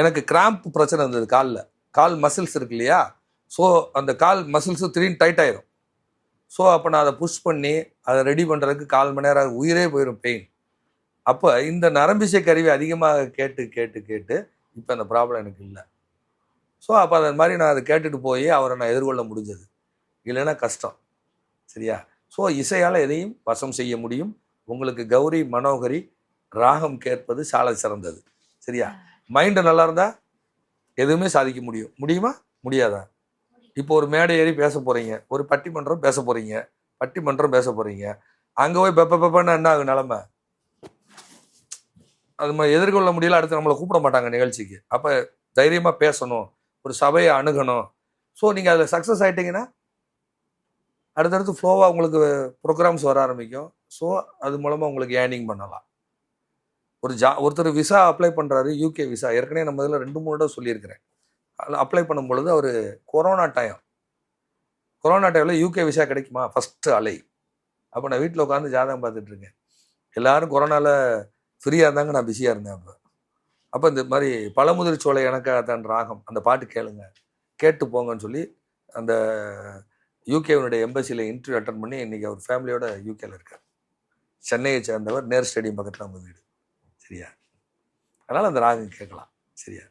எனக்கு கிராம்ப் பிரச்சனை இருந்தது காலில். கால் மசில்ஸ் இருக்கு இல்லையா? ஸோ அந்த கால் மசில்ஸும் திடீர்னு டைட் ஆயிரும். ஸோ அப்போ நான் அதை புஷ் பண்ணி அதை ரெடி பண்ணுறதுக்கு கால் மணி நேரம் உயிரே போயிடும் பெயின் அப்போ இந்த நரம்பிசை கருவி அதிகமாக கேட்டு கேட்டு கேட்டு இப்போ அந்த ப்ராப்ளம் எனக்கு இல்லை. ஸோ அப்போ அது மாதிரி நான் அதை கேட்டுட்டு போய் அவரை நான் எதிர்கொள்ள முடிஞ்சது. இல்லைன்னா கஷ்டம். சரியா? ஸோ இசையால் எதையும் வசம் செய்ய முடியும். உங்களுக்கு கௌரி மனோகரி ராகம் கேட்பது சால சிறந்தது. சரியா? மைண்டு நல்லா இருந்தால் எதுவுமே சாதிக்க முடியும். முடியுமா? முடியாதா? இப்போ ஒரு மேடை ஏறி பேச போகிறீங்க ஒரு பட்டிமன்றம் பேச போகிறீங்க பட்டிமன்றம் பேச போகிறீங்க அங்கே போய் பெப்ப பெப்பன்னு என்ன ஆகும் நிலமை? அது மாதிரி எதிர்கொள்ள முடியல அடுத்து நம்மளை கூப்பிட மாட்டாங்க நிகழ்ச்சிக்கு. அப்போ தைரியமாக பேசணும். ஒரு சபையை அணுகணும். ஸோ நீங்கள் அதில் சக்ஸஸ் ஆகிட்டீங்கன்னா அடுத்தடுத்து ஃப்ளோவாக உங்களுக்கு ப்ரோக்ராம்ஸ் வர ஆரம்பிக்கும். ஸோ அது மூலமாக உங்களுக்கு ஏர்னிங் பண்ணலாம். ஒரு ஜா ஒருத்தர் விசா அப்ளை பண்ணுறாரு யூகே விசா ஏற்கனவே நம்ம இதில் ரெண்டு மூணு தடவை சொல்லியிருக்கிறேன். அதில் அப்ளை பண்ணும் பொழுது அவர் கொரோனா டைம் கொரோனா டைமில் யூகே விசா கிடைக்குமா? ஃபஸ்ட்டு அலை. அப்போ நான் வீட்டில் உட்காந்து ஜாதகம் பார்த்துட்டு இருக்கேன். எல்லாரும் கொரோனாவில் ஃப்ரீயாக இருந்தாங்க நான் பிஸியாக இருந்தேன் அப்போ. அப்போ இந்த மாதிரி பழமுதிர் சோலை எனக்காகத்தான் ராகம். அந்த பாட்டு கேளுங்க. கேட்டு போங்கன்னு சொல்லி அந்த யூகேவினுடைய எம்பசியில் இன்டர்வியூ அட்டன் பண்ணி இன்னைக்கு அவர் ஃபேமிலியோட யூகேல இருக்கார். சென்னையை சேர்ந்தவர் நேர் ஸ்டேடியம் பக்கத்தில் அவங்க வீடு. சரியா அதனால் அந்த ராகம் கேட்கலாம். சரியா?